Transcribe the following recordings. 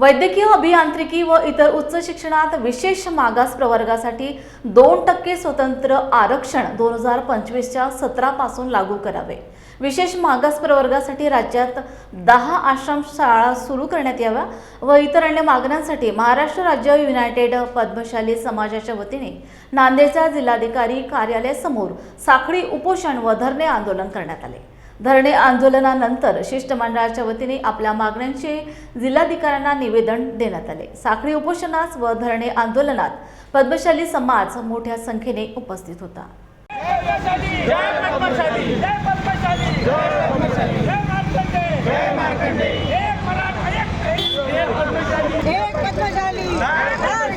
वैद्यकीय अभियांत्रिकी व इतर उच्च शिक्षणात विशेष मागास प्रवर्गासाठी दोन टक्के स्वतंत्र आरक्षण दोन हजार पंचवीसच्या सतरापासून लागू करावे. विशेष मागास प्रवर्गासाठी राज्यात दहा आश्रम शाळा सुरू करण्यात याव्या व इतर अन्य मागण्यांसाठी महाराष्ट्र राज्य युनायटेड पद्मशाली समाजाच्या वतीने नांदेडच्या जिल्हाधिकारी कार्यालयासमोर साखळी उपोषण व धरणे आंदोलन करण्यात आले. धरणे आंदोलनानंतर शिष्टमंडळाच्या वतीने आपल्या मागण्यांचे जिल्हाधिकाऱ्यांना निवेदन देण्यात आले. साखळी उपोषणास व धरणे आंदोलनात पद्मशाली समाज मोठ्या संख्येने उपस्थित होता. जय पद्मशाली जय पद्मशाली जय पद्मशाली जय मार्कंडे जय मार्कंडे एक मराठा एक एक पद्मशाली एक पद्मशाली लाल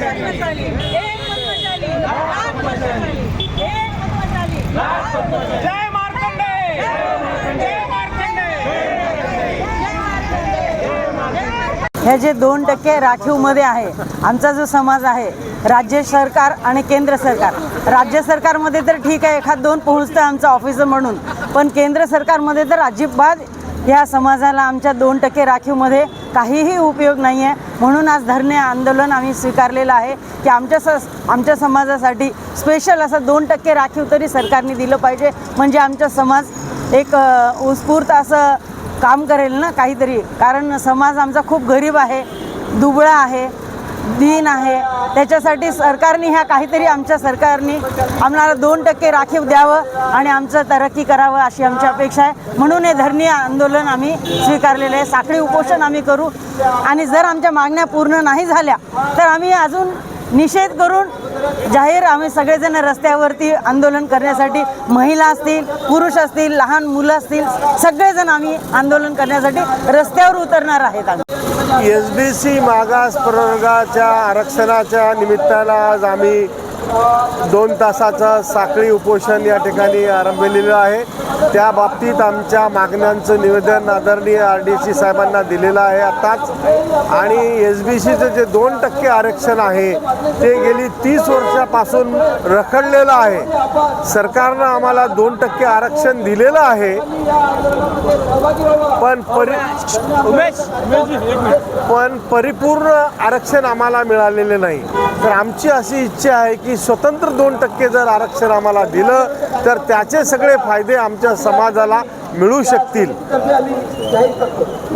पद्मशाली एक पद्मशाली लाल पद्मशाली एक पद्मशाली लाल पद्मशाली जय मार्कंडे जय मार्कंडे हे जे दोन टक्के राखीवमध्ये आहे आमचा जो समाज आहे राज्य सरकार आणि केंद्र सरकार. राज्य सरकारमध्ये तर ठीक आहे एखाद दोन पोहोचतं आमचं ऑफिसर म्हणून. पण केंद्र सरकारमध्ये तर अजिबात ह्या समाजाला आमच्या दोन टक्के राखीवमध्ये काहीही उपयोग नाही आहे म्हणून आज धरणे आंदोलन आम्ही स्वीकारलेलं आहे की आमच्या स आमच्या समाजासाठी स्पेशल असं दोन टक्के राखीव तरी सरकारने दिलं पाहिजे. म्हणजे आमचा समाज एक उत्स्फूर्त असं काम करेल ना काहीतरी. कारण समाज आमचा खूप गरीब आहे दुबळा आहे दीन आहे. त्याच्यासाठी सरकारने ह्या काहीतरी आमच्या सरकारने आम्हाला दोन टक्के राखीव द्यावं आणि आमचं तरक्की करावं अशी आमची अपेक्षा आहे. म्हणून हे धरणी आंदोलन आम्ही स्वीकारलेलं आहे. साखळी उपोषण आम्ही करू. आणि जर आमच्या मागण्या पूर्ण नाही झाल्या तर आम्ही अजून निषेध करून जाहीर आम्ही सगळेजण रस्त्यावरती आंदोलन करण्यासाठी महिला असतील पुरुष असतील लहान मुलं असतील सगळेजण आम्ही आंदोलन करण्यासाठी रस्त्यावर उतरणार आहेत आम्ही. एस बी सी मागास प्रवर्गाच्या आरक्षणाच्या निमित्तानं आज आम्ही दोन तासाचं साखळी उपोषण या ठिकाणी आरंभलेलं आहे. त्या बाबतीत आमच्या मागण्यांचं निवेदन आदरणीय आर डी सी साहेबांना दिलेलं आहे आताच. आणि एस बी सीचं जे दोन टक्के आरक्षण आहे ते गेली तीस वर्षापासून रखडलेलं आहे. सरकारनं आम्हाला दोन टक्के आरक्षण दिलेलं आहे. पण परि पण परिपूर्ण आरक्षण आम्हाला मिळालेले नाही. तर आमची अशी इच्छा आहे की की स्वतंत्र दोन टक्के जर आरक्षण आम्हाला दिलं तर त्याचे सगळे फायदे आमच्या समाजाला मिळू शकतील.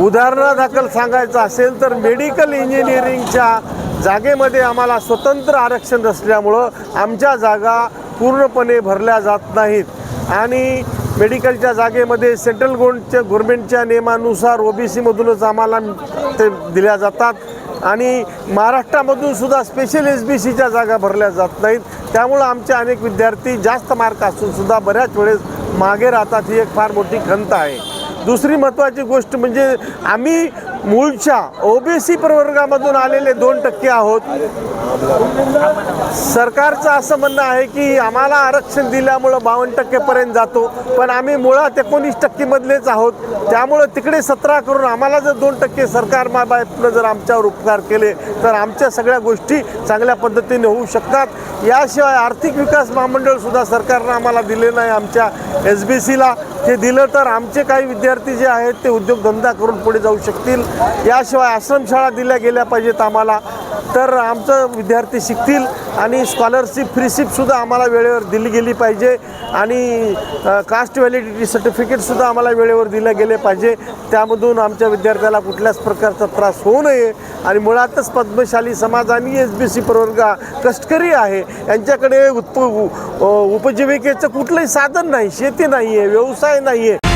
उदाहरणादाखल सांगायचं असेल तर मेडिकल इंजिनिअरिंगच्या जागेमध्ये आम्हाला स्वतंत्र आरक्षण असल्यामुळं आमच्या जागा पूर्णपणे भरल्या जात नाहीत. आणि मेडिकलच्या जागेमध्ये सेंट्रल गव्हर्नच्या गव्हर्मेंटच्या नियमानुसार ओ बी सीमधूनच आम्हाला ते दिल्या जातात. आणि महाराष्ट्रामधून सुद्धा स्पेशल एस बी सीच्या जागा भरल्या जात नाहीत. त्यामुळं आमचे अनेक विद्यार्थी जास्त मार्क असून सुद्धा बऱ्याच वेळेस मागे राहतात ही एक फार मोठी खंत आहे. दुसरी महत्त्वाची गोष्ट म्हणजे आम्ही मूळच्या ओबीसी प्रवर्गामधून आलेले दोन टक्के आहोत. सरकारचं असं म्हणणं आहे की आम्हाला आरक्षण दिल्यामुळं बावन्न टक्केपर्यंत जातो पण आम्ही मुळात एकोणीस टक्केमधलेच आहोत. त्यामुळं तिकडे सतरा करून आम्हाला जर दोन टक्के सरकार माबायतनं जर आमच्यावर उपकार केले तर आमच्या सगळ्या गोष्टी चांगल्या पद्धतीने होऊ शकतात. याशिवाय आर्थिक विकास महामंडळसुद्धा सरकारनं आम्हाला दिले नाही आमच्या एस बी सीला ते दिलं तर आमचे काही विद्यार्थी जे आहेत ते उद्योगधंदा करून पुढे जाऊ शकतील. याशिवाय आश्रमशाळा दिल्या गेल्या पाहिजेत आम्हाला. तर आमचं विद्यार्थी शिकतील आणि स्कॉलरशिप फ्रीशिपसुद्धा आम्हाला वेळेवर दिली गेली पाहिजे. आणि कास्ट व्हॅलिडिटी सर्टिफिकेटसुद्धा आम्हाला वेळेवर दिले गेले पाहिजे. त्यामधून आमच्या विद्यार्थ्याला कुठल्याच प्रकारचा त्रास होऊ नये. आणि मुळातच पद्मशाली समाज आणि एस बी सी प्रवर्ग कष्टकरी आहे. यांच्याकडे उत्प उपजीविकेचं कुठलंही साधन नाही शेती नाही आहे व्यवसाय नाही आहे